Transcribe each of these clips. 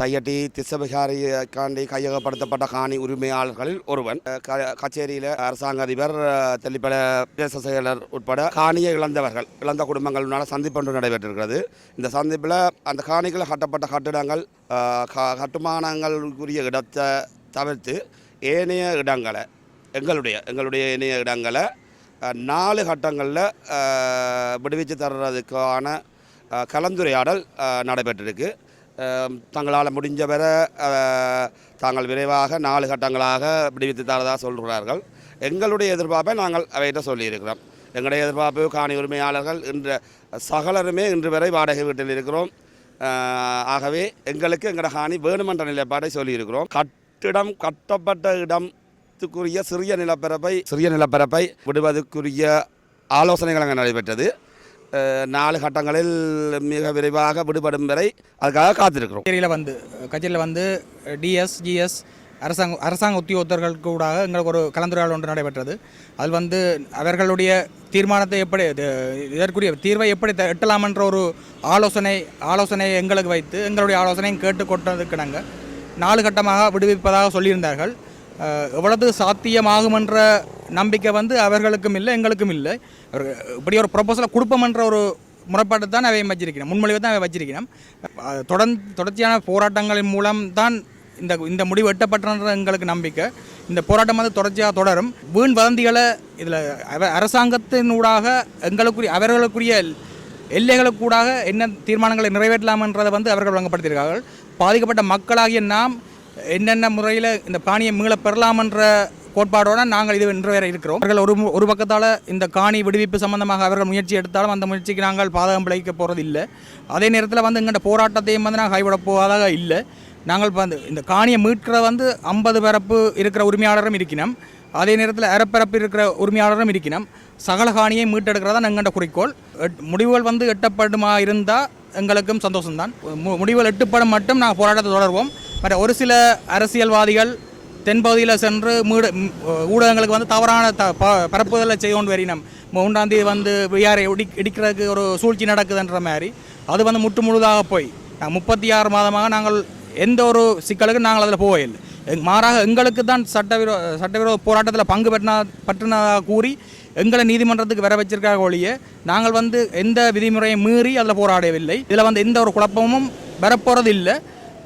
தையட்டி திசபிகாரிக்காண்டி கையகப்படுத்தப்பட்ட காணி உரிமையாளர்களில் ஒருவன். க- கச்சேரியில் அரசாங்க அதிபர் தெல்லிப்பட தேச செயலர் உட்பட காணியை இழந்தவர்கள் இழந்த குடும்பங்களினால சந்திப்பு ஒன்று நடைபெற்றிருக்கிறது. இந்த சந்திப்பில் அந்த காணிகள் கட்டப்பட்ட கட்டிடங்கள் க- கட்டுமானங்களுக்குரிய இடத்தை தவிர்த்து ஏனைய இடங்களை எங்களுடைய எங்களுடைய ஏனைய இடங்களை நாலு கட்டங்களில் விடுவிச்சு தர்றதுக்கான கலந்துரையாடல் நடைபெற்றிருக்கு. தங்களால் முடிஞ்ச வர தாங்கள் விரைவாக நாலு கட்டங்களாக விடுவித்து தரதாக சொல்கிறார்கள். எங்களுடைய எதிர்பார்ப்பை நாங்கள் அவைகிட்ட சொல்லியிருக்கிறோம். எங்களுடைய எதிர்பார்ப்பு காணி உரிமையாளர்கள் இன்று சகலருமே இன்று வரை வாடகை வீட்டில் இருக்கிறோம். ஆகவே எங்களுக்கு எங்களோட காணி வேணுமென்ற நிலைப்பாடை சொல்லியிருக்கிறோம். கட்டிடம் கட்டப்பட்ட இடத்துக்குரிய சிறிய நிலப்பரப்பை சிறிய நிலப்பரப்பை விடுவதற்குரிய ஆலோசனைகள் அங்கே நடைபெற்றது. நாலு கட்டங்களில் மிக விரைவாக விடுபடும் வரை அதுக்காக காத்திருக்கிறோம். கச்சேரியில் வந்து கச்சேரியில் வந்து டிஎஸ் ஜிஎஸ் அரசாங்க அரசாங்க உத்தியோகத்தர்களுக்கு கூட எங்களுக்கு ஒரு கலந்துரையாடல் ஒன்று நடைபெற்றது. அதில் வந்து அவர்களுடைய தீர்மானத்தை எப்படி இதற்குரிய தீர்வை எப்படி த- எட்டலாம் என்ற ஒரு ஆலோசனை ஆலோசனை எங்களுக்கு வைத்து எங்களுடைய ஆலோசனையும் கேட்டு கொண்டதுக்கு நாங்கள் நாலு கட்டமாக விடுவிப்பதாக சொல்லியிருந்தார்கள். எவ்வளவு சாத்தியமாகும் என்ற நம்பிக்கை வந்து அவர்களுக்கும் இல்லை எங்களுக்கும் இல்லை. இப்படி ஒரு ப்ரொபோசலை கொடுப்போம்ன்ற ஒரு முறைப்பாட்டை தான் அவை வச்சிருக்கிறோம். முன்மொழிவை தான் அவை வச்சிருக்கிறோம். தொடர் தொடர்ந்து தொடர்ச்சியான போராட்டங்களின் மூலம் தான் இந்த இந்த முடிவு எட்டப்பட்டன்ற எங்களுக்கு நம்பிக்கை. இந்த போராட்டம் வந்து தொடர்ச்சியாக தொடரும். வீண் வதந்திகளை இதில் அரசாங்கத்தினூடாக எங்களுக்குரிய அவர்களுக்குரிய எல்லைகளுக்கூடாக என்ன தீர்மானங்களை நிறைவேற்றலாம்ன்றதை வந்து அவர்கள் வழங்கப்படுத்தியிருக்கார்கள் பாதிக்கப்பட்ட மக்களாகிய நாம் என்னென்ன முறையில் இந்த காணியை மீள பெறலாமன்ற கோட்பாடோடு நாங்கள் இது நிறைவேற இருக்கிறோம். அவர்கள் ஒரு ஒரு பக்கத்தால் இந்த காணி விடுவிப்பு சம்பந்தமாக அவர்கள் முயற்சி எடுத்தாலும் அந்த முயற்சிக்கு நாங்கள் பாதகம் விளைவிக்க போகிறது இல்லை. அதே நேரத்தில் வந்து எங்கள்கிட்ட போராட்டத்தையும் வந்து நாங்கள் கைவிட போவதாக இல்லை. நாங்கள் வந்து இந்த காணியை மீட்கிற வந்து ஐம்பது பரப்பு இருக்கிற உரிமையாளரும் இருக்கணும் அதே நேரத்தில் அறப்பரப்பு இருக்கிற உரிமையாளரும் இருக்கணும் சகல காணியை மீட்டெடுக்கிறதா எங்கள்கிட்ட குறிக்கோள். எட்- முடிவுகள் வந்து எட்டப்படுமா இருந்தால் எங்களுக்கும் சந்தோஷம்தான். மு- முடிவுகள் எட்டுப்படும் மட்டும் நாங்கள் போராட்டத்தை தொடர்வோம். மற்ற ஒரு சில அரசியல்வாதிகள் தென்பகுதியில் சென்று மீடு ஊடகங்களுக்கு வந்து தவறான த ப- பரப்புதலை செய்து கொண்டு வரினோம் வந்து விஆரை இடி இடிக்கிறதுக்கு ஒரு சூழ்ச்சி நடக்குதுன்ற மாதிரி அது வந்து முற்று முழுதாக போய். முப்பத்தி ஆறு மாதமாக நாங்கள் எந்த ஒரு சிக்கலுக்கும் நாங்கள் அதில் போகவில்லை. எங் மாறாக எங்களுக்கு தான் சட்டவிரோ சட்டவிரோத போராட்டத்தில் பங்கு பெற்றினா பற்றினதாக கூறி எங்களை நீதிமன்றத்துக்கு வர வச்சிருக்காங்க ஒழிய நாங்கள் வந்து எந்த விதிமுறையை மீறி அதில் போராடவில்லை. இதில் வந்து எந்த ஒரு குழப்பமும் வரப்போகிறது இல்லை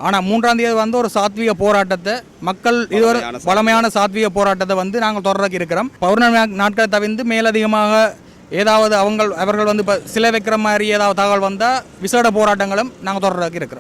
ஆனால் மூன்றாம் தேதி வந்து ஒரு சாத்வீக போராட்டத்தை மக்கள் இதுவரை பழமையான பழமையான சாத்வீக போராட்டத்தை வந்து நாங்கள் தொடர்றதுக்கு இருக்கிறோம். பௌர்ணமி நாட்களை தவிர்த்து மேலதிகமாக ஏதாவது அவங்க அவர்கள் வந்து இப்போ சிலை வைக்கிற மாதிரி ஏதாவது தகவல் வந்தால் விசேட போராட்டங்களும் நாங்கள் தொடர்றதுக்கு இருக்கிறோம்.